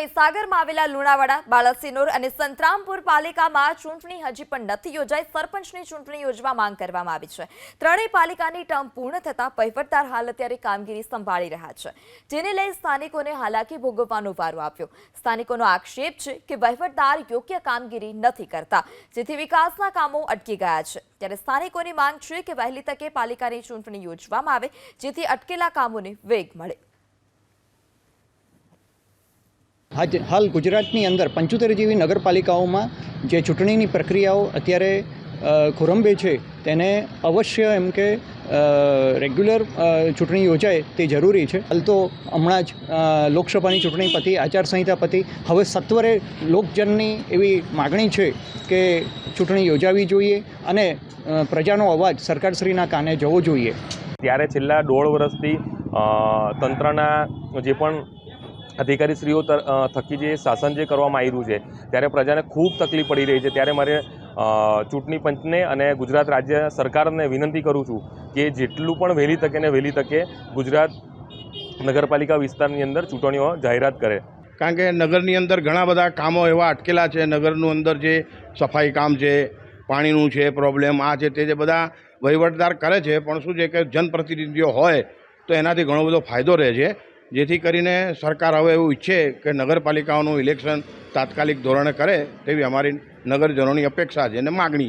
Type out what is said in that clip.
મહીસાગરમાં આવેલા લુણાવાડા બાળસિનોર અને સંતરામપુર પાલિકામાં ચૂંટણી હજી પણ નથી યોજાઈ. સરપંચની ચૂંટણી યોજવા માંગ કરવામાં આવી છે. ત્રણેય પાલિકાની ટર્મ પૂર્ણ થતાં વહીવટદાર હાલ અત્યારે કામગીરી સંભાળી રહ્યા છે. જેને લઈ સ્થાનિકોને હાલાકી ભોગવવાનો વારો આપ્યો સ્થાનિકોનો આક્ષેપ છે કે વહીવટદાર યોગ્ય કામગીરી નથી કરતા, જેથી વિકાસના કામો અટકી ગયા છે. ત્યારે સ્થાનિકોની માંગ છે કે વહેલી તકે પાલિકાની ચૂંટણી યોજવામાં આવે, જેથી અટકેલા કામોને વેગ મળે. આજ હાલ ગુજરાતની અંદર પંચોતેર જેવી નગરપાલિકાઓમાં જે ચૂંટણીની પ્રક્રિયાઓ અત્યારે ખોરંબે છે, તેને અવશ્ય એમ કે રેગ્યુલર ચૂંટણી યોજાય તે જરૂરી છે. હાલ તો હમણાં જ લોકસભાની ચૂંટણી પતી, આચારસંહિતા પતી, હવે સત્વરે લોકજનની એવી માગણી છે કે ચૂંટણી યોજાવી જોઈએ અને પ્રજાનો અવાજ સરકારશ્રીના કાને જવો જોઈએ. ત્યારે છેલ્લા દોઢ વર્ષથી તંત્રના જે પણ અધિકારીશ્રીઓ થકી જે શાસન જે કરવામાં આવી રહ્યું છે, ત્યારે પ્રજાને ખૂબ તકલીફ પડી રહી છે. ત્યારે મારે ચૂંટણી પંચને અને ગુજરાત રાજ્ય સરકારને વિનંતી કરું છું કે જેટલું પણ વહેલી તકે ને વહેલી તકે ગુજરાત નગરપાલિકા વિસ્તારની અંદર ચૂંટણીઓ જાહેરાત કરે. કારણ કે નગરની અંદર ઘણા બધા કામો એવા અટકેલા છે. નગરનું અંદર જે સફાઈ કામ છે, પાણીનું છે પ્રોબ્લેમ આ છે, તે જે બધા વહીવટદાર કરે છે. પણ શું છે કે જનપ્રતિનિધિઓ હોય તો એનાથી ઘણો બધો ફાયદો રહે છે. જેથી કરીને સરકાર હવે એવું ઈચ્છે કે નગરપાલિકાઓનું ઇલેક્શન તાત્કાલિક ધોરણે કરે તેવી અમારી નગરજનોની અપેક્ષા છે અને માગણી